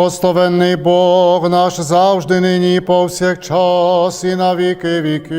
Благословенний Бог наш завжди нині повсякчас і на віки віків.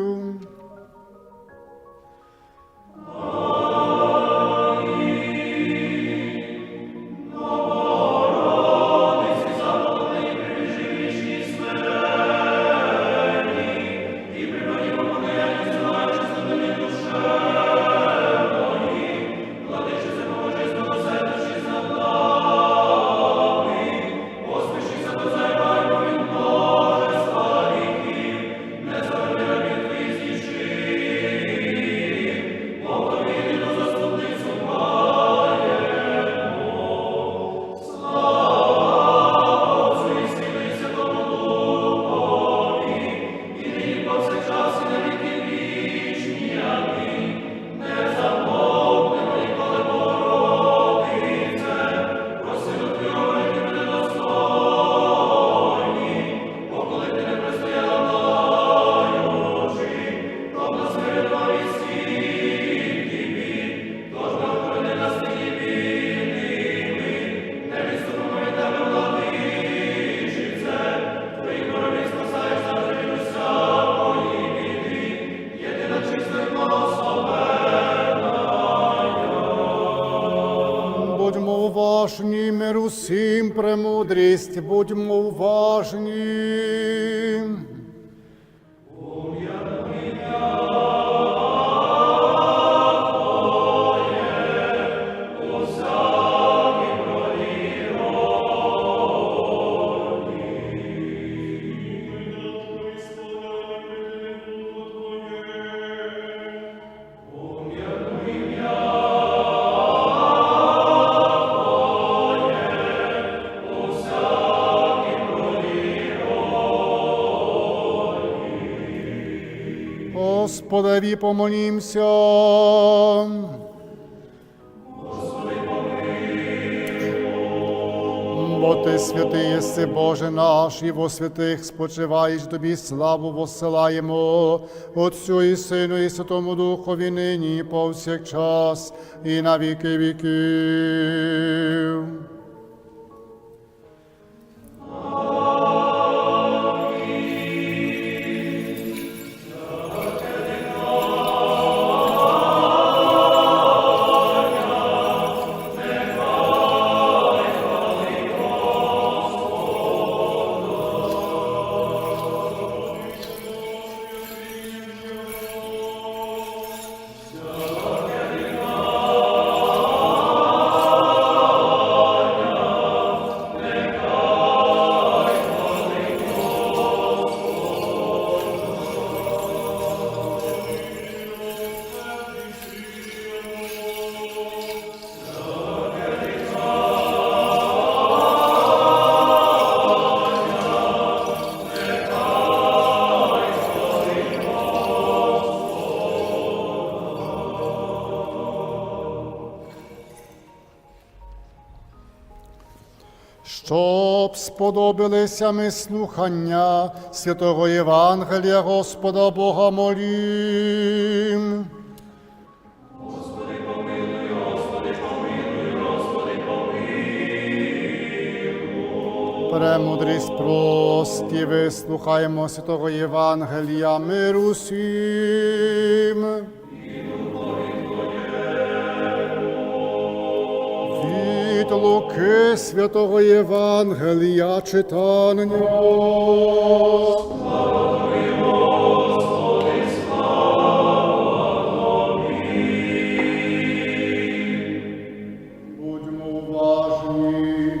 усім премудрість, будьмо уважні. Господеві помолімся. Бо ти святий єси, Боже наш, і во святих спочиваєш тобі славу воссилаємо Отцю і Сину, і Святому Духові нині, повсякчас, і на віки віків. Щоб сподобалися ми слухання святого Євангелія Господа Бога молім. Премудрість прості, вислухаємо святого Євангелія миру всім. Від Луки святого Євангелія читання. Будьмо уважні.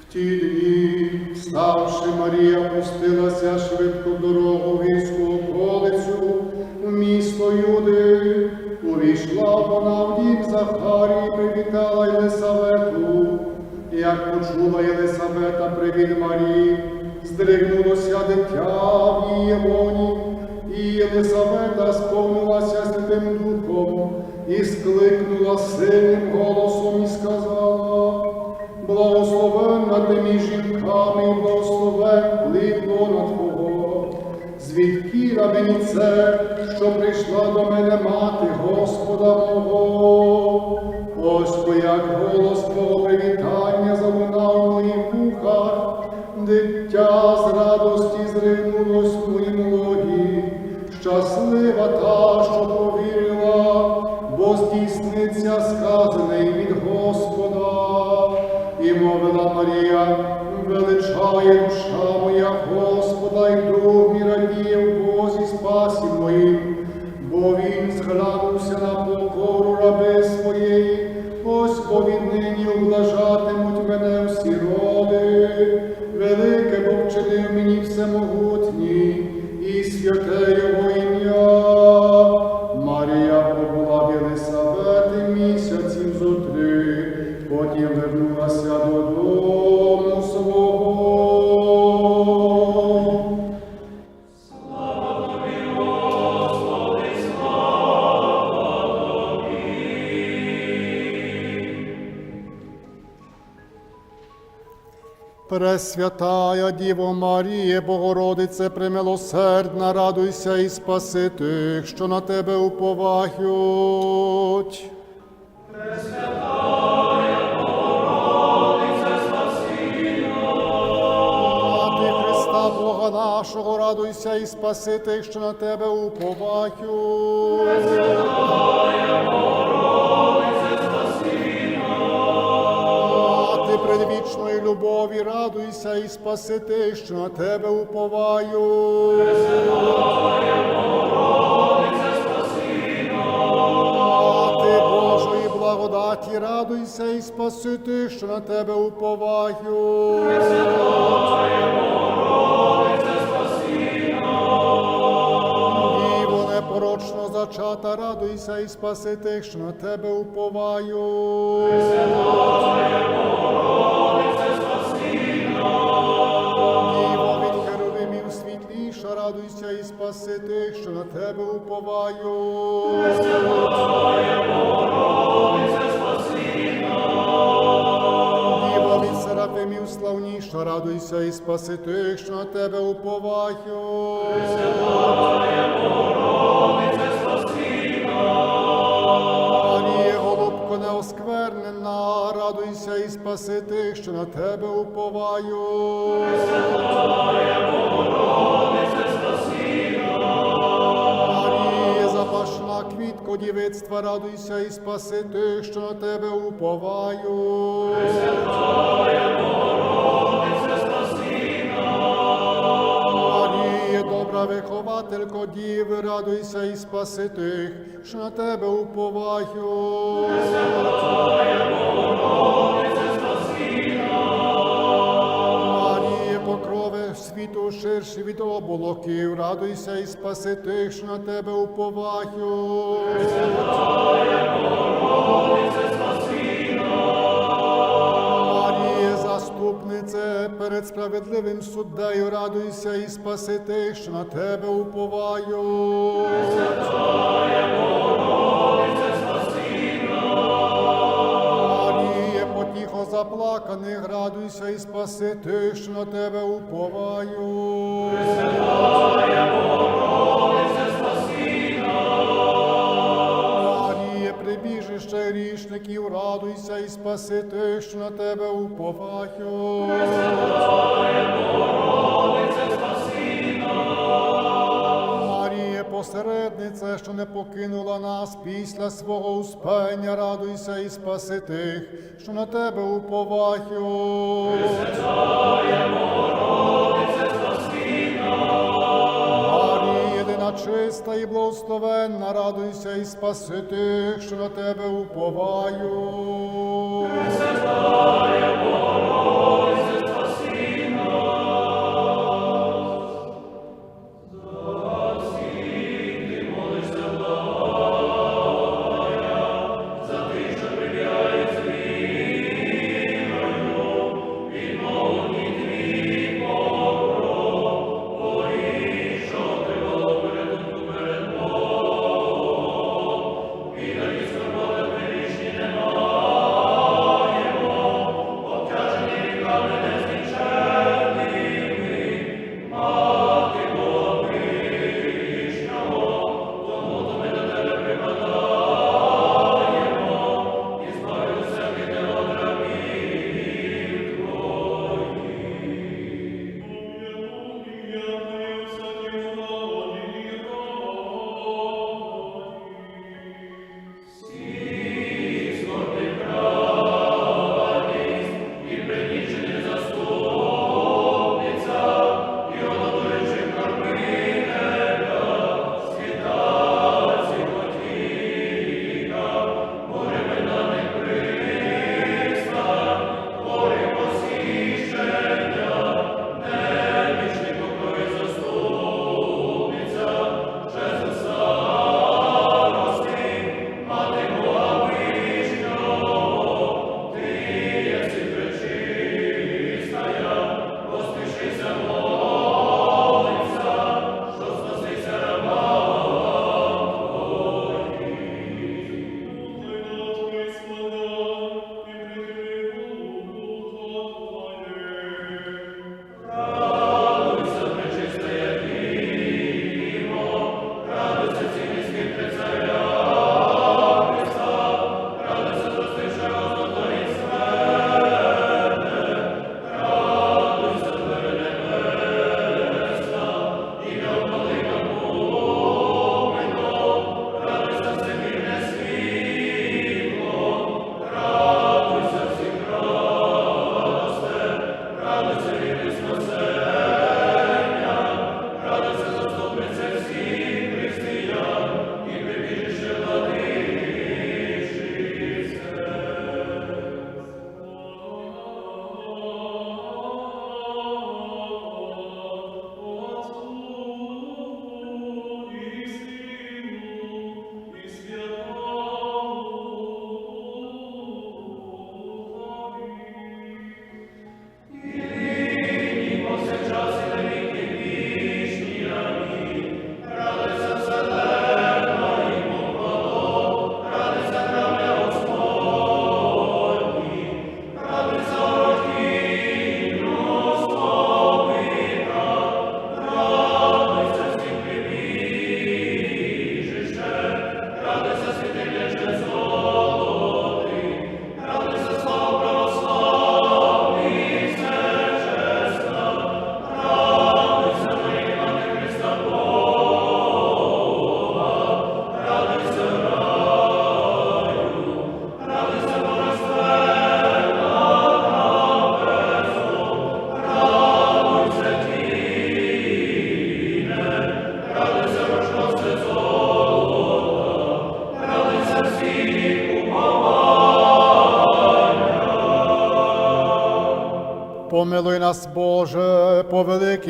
В ті дні, вставши, Марія пустилася швидко дорогу в околицю, в місто Юди. Увійшла вона в дім Захарії, привітала почула Єлисавета привіт Марії, здригнулося дитя в її лоні, і Єлисавета сповнилася Святим Духом і скликнула сильним голосом і сказала, благословенна ти між жінками, і благословен плід лона Твого. Звідки рабині це, що прийшла до мене мати Господа мого? Ось бо як голос Твого привітання залунав в моїх вухах, дитя з радості зринулось в моїм лоні. Щаслива та, що повірила, бо здійсниться сказане й від Господа. І мовила Марія, величає душа моя Господа, і дух мій радіє в Бозі спасі моїм, бо він зглянувся віднині облажатимуть мене всі роди, велике Бог чинив мені всемогутній, і святе Пресвятая Діво Маріє, Богородице, премилосердна, радуйся і спаси тих, що на тебе уповають. Мати Христа Бога нашого, радуйся і спаси тих, що на тебе уповають. Мати любові, радуйся і спаси тих, що на тебе уповаю. Мати Божої благодаті, радуйся і спаси тих, що на тебе уповаю. Діво непорочно зачата, радуйся і спаси тих, що на тебе уповаю. Діво спаси тих, що на тебе уповаю. Діво від серафимів славніша, радуйся і спаси тих, що на тебе уповаю. Марія, голубко неосквернена, радуйся і спаси тих, що на тебе уповаю. Марія, квітко дівицтва, радуйся і спаси тих, що на тебе уповаю. Марія, добра вихователько діви, радуйся і спаси тих, що на тебе уповаю. Марія, світу ширший від оболоків, радуйся і спаси тих, що на тебе уповаю. Марія, перед справедливим суддею радуйся і спаси тих, що на тебе уповаю. Марія, радуйся і спаси тих, що на тебе уповаю. Маріє, прибіжище грішників, радуйся і спаси тих, що на тебе уповаю. Маріє, посередниця, що не покинула нас після свого успення, радуйся і спаси тих, що на тебе єдина чиста і благословенна, радуйся і спаси тих, що на тебе уповаю. Помилуй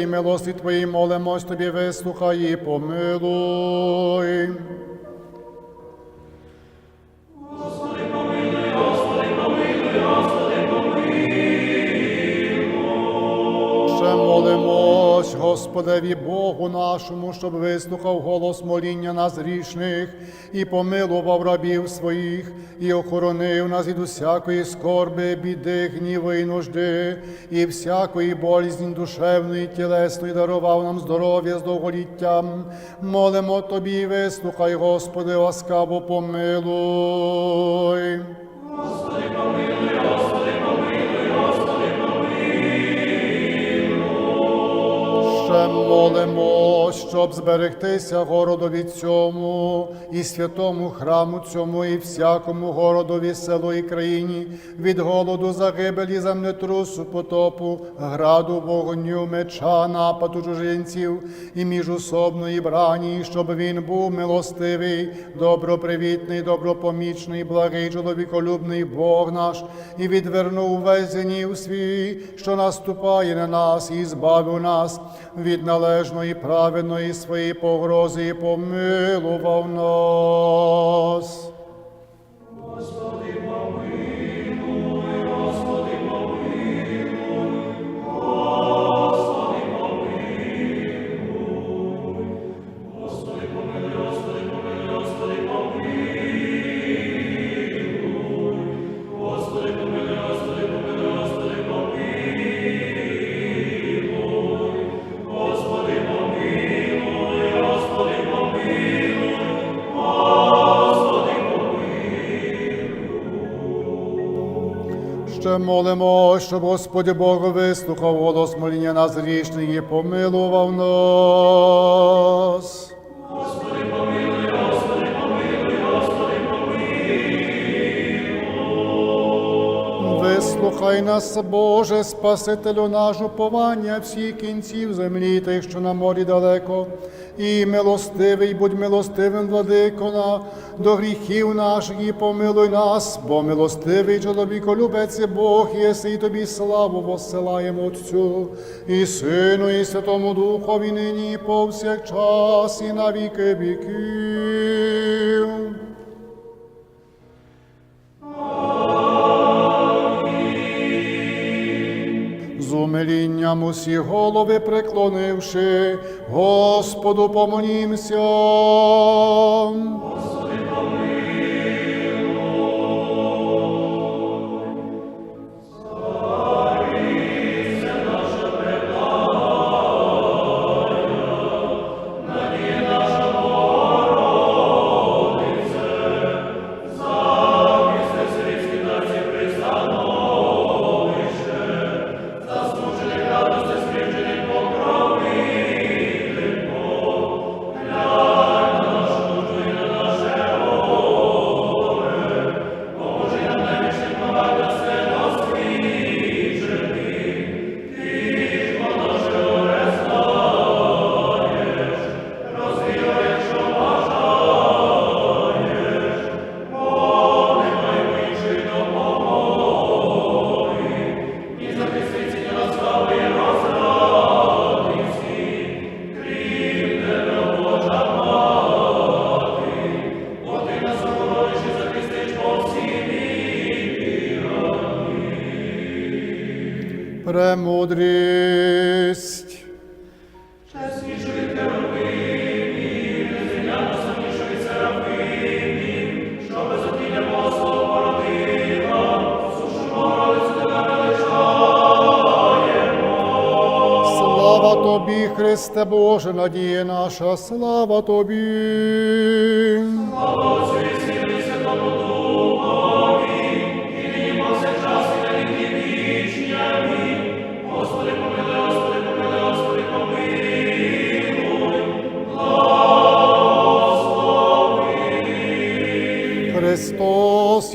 великій милості Твоїй молимось Тобі, вислухай і помилуй. Господеві Богу нашому, щоб вислухав голос моління нас грішних і помилував рабів своїх, і охоронив нас від усякої скорби, біди, гніви і нужди, і всякої болізні душевної, тілесної дарував нам здоров'я з довголіттям. Молимо тобі, вислухай, Господи, ласкаво помилуй. Ще молимо, щоб зберегтися городові цьому і святому храму цьому, і всякому городові, селу і країні від голоду, загибелі, землетрусу, потопу, граду, вогню, меча, нападу чужинців і міжусобної брані, щоб він був милостивий, добропривітний, добропомічний, благий, чоловіколюбний Бог наш, і відвернув весь гнів свій, що наступає на нас, і збавив нас від належної праведної своєї погрози, і помилував нас. Ще молимо, щоб Господь Бог вислухав голос моління нас грішних і помилував нас. Вислухай нас, Боже, Спасителю наш, уповання всіх кінців землі, тих, що на морі далеко, і милостивий, будь милостивим, владико, на, до гріхів наших і помилуй нас, бо милостивий чоловіколюбець і Бог, єси, тобі славу воссилаємо Отцю, і Сину, і Святому Духові нині, і повсякчас, і на віки віків. З усі голови преклонивши, Господу помолімся. Премудрість. Слава тобі, Христе Боже, надія наша, слава тобі. Христос,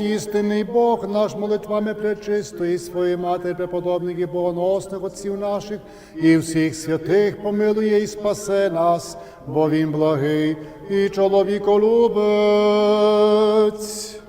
істинний Бог, наш молитвами пречистої своєї матері, преподобних і богоносних отців наших і всіх святих помилує і спасе нас, бо Він благий і чоловіколюбець.